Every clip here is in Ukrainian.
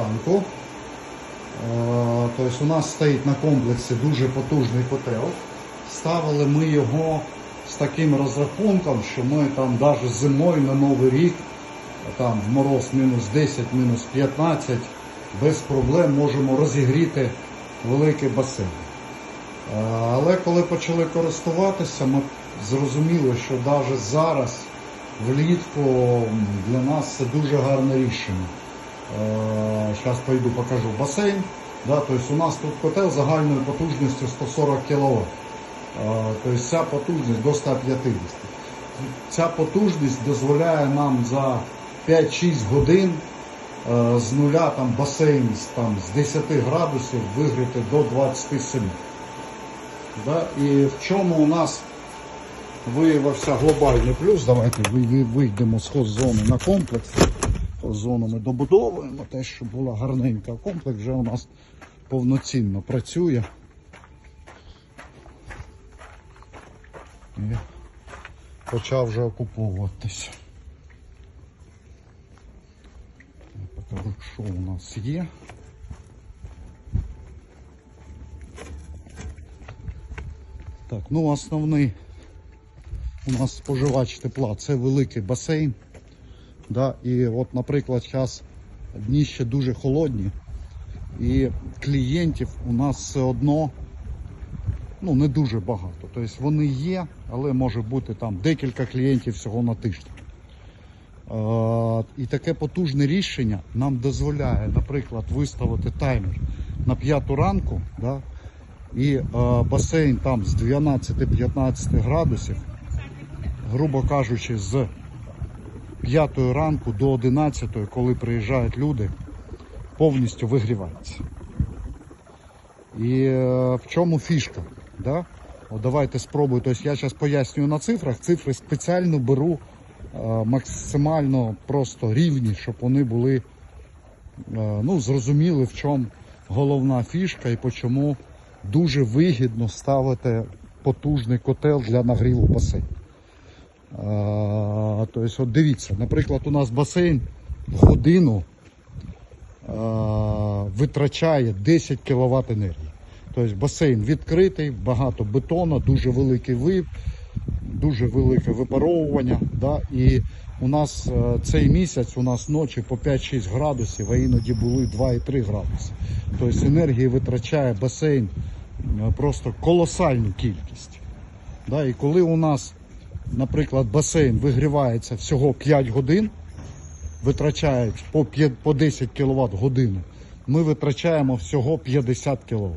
ранку. Е, Тобто у нас стоїть на комплексі дуже потужний котел. Ставили ми його з таким розрахунком, що ми там навіть зимою на Новий рік, там в мороз мінус 10, мінус 15, без проблем можемо розігріти великий басейн. Е, Але коли почали користуватися, ми зрозуміли, що навіть зараз влітку для нас це дуже гарне рішення. Зараз пойду покажу басейн. Да, тобто у нас тут котел загальною потужністю 140 кВт. Тобто ця потужність до 150. Ця потужність дозволяє нам за 5-6 годин е, з нуля там басейн там, з 10 градусів вигріти до 27. Да? І в чому у нас виявився глобальний плюс. Давайте ви- ви- вийдемо з хоззони на комплекс. Хоззону ми добудовуємо, те, що була гарненька. Комплекс вже у нас повноцінно працює. І почав вже окуповуватись. Покажу, що у нас є. Так, ну основний у нас споживач тепла це великий басейн. Да? І от, наприклад, зараз дні ще дуже холодні, і клієнтів у нас все одно ну, не дуже багато. Тобто вони є, але може бути там декілька клієнтів всього на тиждень. І таке потужне рішення нам дозволяє, наприклад, виставити таймер на 5 ранку, да, і е, басейн там з 12-15 градусів, грубо кажучи, з 5 ранку до 11, коли приїжджають люди, повністю вигрівається. І е, в чому фішка? Да? От давайте спробуємо. Тобто я зараз пояснюю на цифрах. Цифри спеціально беру е, максимально просто рівні, щоб вони були е, ну, зрозуміли, в чому головна фішка і чому дуже вигідно ставити потужний котел для нагріву басейну. Тобто, от дивіться, наприклад, у нас басейн в годину е, витрачає 10 кВт енергії. Тобто басейн відкритий, багато бетону, дуже великий вив, дуже велике випаровування. Да? І у нас е, цей місяць у нас ночі по 5-6 градусів, а іноді були 2,3 градуси. Тобто енергії витрачає басейн е, просто колосальну кількість. Да? І коли у нас, наприклад, басейн вигрівається всього 5 годин, витрачають по, 5, по 10 кВт годину, ми витрачаємо всього 50 кВт.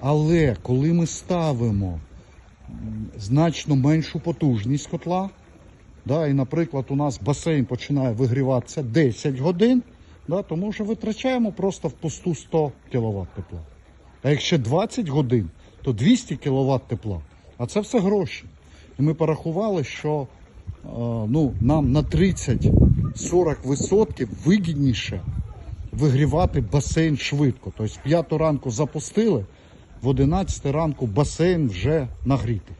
Але коли ми ставимо значно меншу потужність котла, да, і, наприклад, у нас басейн починає вигріватися 10 годин, да, то ми вже витрачаємо просто впусту 100 кВт тепла. А якщо 20 годин, то 200 кВт тепла. А це все гроші. І ми порахували, що е, ну, нам на 30-40% вигідніше вигрівати басейн швидко. Тобто в 5 ранку запустили, в 11 ранку басейн вже нагрітий.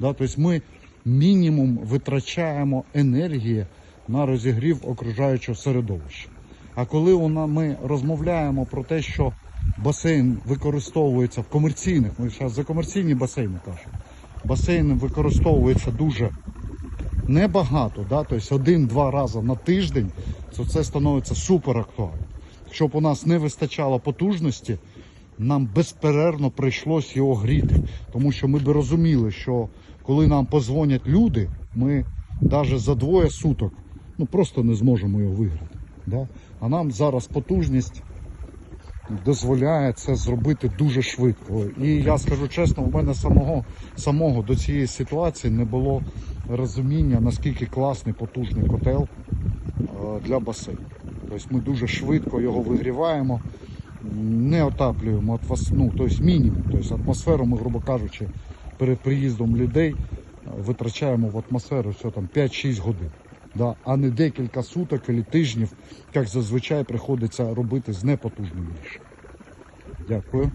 Тобто ми мінімум витрачаємо енергії на розігрів окружаючого середовища. А коли ми розмовляємо про те, що басейн використовується в комерційних, ми зараз за комерційні басейни кажемо, басейн використовується дуже небагато, да? тобто один-два рази на тиждень, то це становиться супер актуально. Щоб у нас не вистачало потужності, нам безперервно прийшлось його гріти. Тому що ми би розуміли, що коли нам позвонять люди, ми навіть за двоє суток ну, просто не зможемо його виграти. Да? А нам зараз потужність дозволяє це зробити дуже швидко. І я скажу чесно, у мене самого, самого до цієї ситуації не було розуміння, наскільки класний потужний котел е, для басейну. Тобто ми дуже швидко його вигріваємо, не отаплюємо ну, тобто мінімум. Тобто атмосферу ми, грубо кажучи, перед приїздом людей е, витрачаємо в атмосферу все там 5-6 годин. Да, а не декілька суток або тижнів, як зазвичай приходиться робити з непотужним рішенням. Дякую.